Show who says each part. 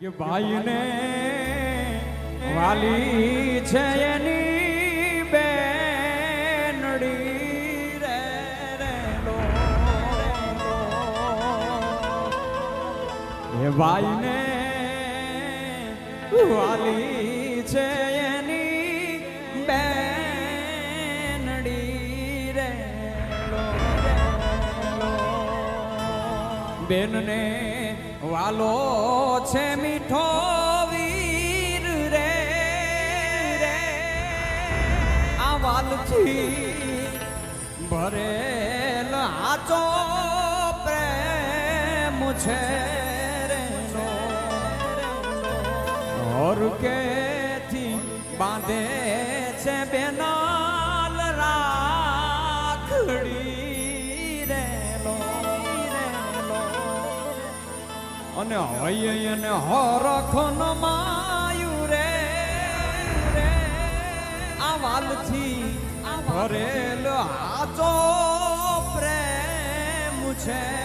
Speaker 1: કે ભાઈને વાલી છે એની બેનડી રે રે. એ ભાઈને વાલી છે એની બેનને વાલો છે મીઠો વીર રે રે. આ વાલથી ભરેલ આચો પ્રેમ છે રે કેથી બાંધે છે બેનાલ અને હોય અને હરખ ન માયું રે આ વાલથી ભરેલ આચો પ્રેમ છે.